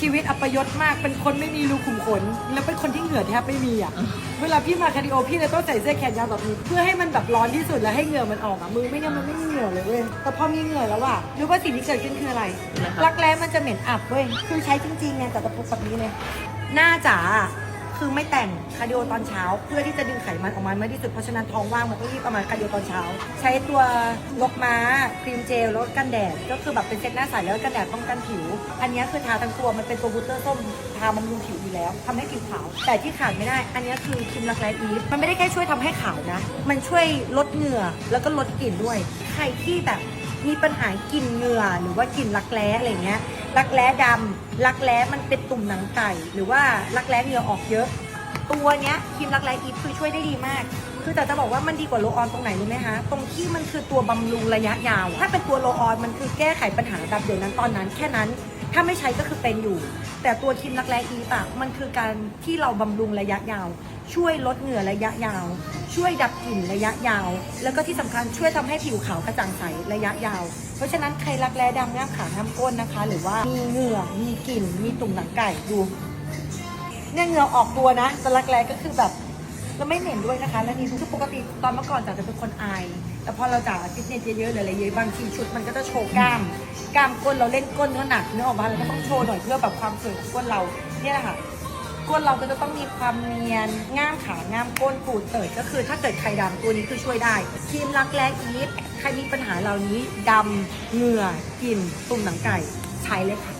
ชีวิตอัปยศมาก เป็นคนไม่มีรูขุมขน แล้วเป็นคนที่เหงื่อแทบไม่มีอะ เวลาพี่มาคาร์ดิโอพี่เลยต้องใส่เสื้อแขนยาวแบบนี้ เพื่อให้มันแบบร้อนที่สุดแล้วให้เหงื่อมันออกอะมือไม่งั้นมันไม่มีเหงื่อเลยเว้ย แต่พอมีเหงื่อแล้วอะรู้ว่าสิ่งที่เกิดขึ้นคืออะไร รักแร้มันจะเหม็นอับเว้ย คือใช้จริงๆไงแต่ตะปุกแบบนี้เลย หน้าจ๋า คือไม่แต่งคาร์ดิโอตอนเช้า เพื่อที่จะดึงไขมันออกมามากที่สุดเพราะฉะนั้นท้องว่างมันก็รีบประมาณคาร์ดิโอตอนเช้า ใช้ตัวลกม้าครีมเจลแล้วกันแดด ก็คือแบบเป็นเซตหน้าใสแล้วกันแดดป้องกันผิว อันนี้คือทาทั้งตัวมันเป็นตัวบูสเตอร์ส้มทาบำรุงผิวอยู่แล้วทำให้ผิวขาว แต่ที่ขาดไม่ได้ อันนี้คือครีมรักแร้อีฟมันไม่ได้แค่ช่วยทำให้ขาวนะ มันช่วยลดเหงื่อแล้วก็ลดกลิ่นด้วยใครที่แบบ มีปัญหากลิ่นเหงื่อหรือว่ากลิ่นรักแร้อะไรเงี้ย รักแร้ดำรักแร้มันเป็นตุ่มหนังไก่ หรือว่ารักแร้เหงื่อออกเยอะ ตัวเนี้ยครีมรักแร้อีฟคือช่วยได้ดีมาก คือแต่จะบอกว่ามันดีกว่าโลออนตรงไหนรู้ไหมคะ ตรงที่มันคือตัวบำรุงระยะยาว ถ้าเป็นตัวโลออนมันคือแก้ไขปัญหาแบบเดี๋ยวนั้นตอนนั้นแค่นั้น ถ้าไม่ใช้ก็คือเป็นอยู่ แต่ตัวครีมรักแร้อีฟอะมันคือการที่เราบำรุงระยะยาว ช่วยลดเหงื่อระยะยาว ช่วยดับกลิ่นระยะยาว แล้วก็ที่สำคัญช่วยทำให้ผิวขาวกระจ่างใสระยะยาว เพราะฉะนั้นใครรักแร้ดำง่าขาง่ามก้นนะคะ หรือว่ามีเหงื่อมีกลิ่น มีตุ่มหนังไก่ดูเนี่ยเหงื่อออกตัวนะแต่รักแร้ก็คือแบบเราไม่เหม็นด้วยนะคะ และนี่คือปกติตอนเมื่อก่อนจ๋าจะเป็นคนอาย แต่พอเราจ๋าฟิตเนสเยอะๆหรืออะไรเยอะบางทีชุดมันก็จะโชว์กล้าม กล้ามก้นเราเล่นก้นก็หนักเนื้อออกมาเราก็ต้องโชว์หน่อยเพื่อแบบความสวยของก้นเรา เนี่ยแหละค่ะ ก้นเราก็จะต้องมีความเนียนง่ามขาง่ามก้นปูดเติดก็คือถ้าเกิดใครดำตัวนี้คือช่วยได้ครีมรักแร้อีฟใครมีปัญหาเหล่านี้ดำเหงื่อกลิ่นตุ่มหนังไก่ใช้เลยค่ะ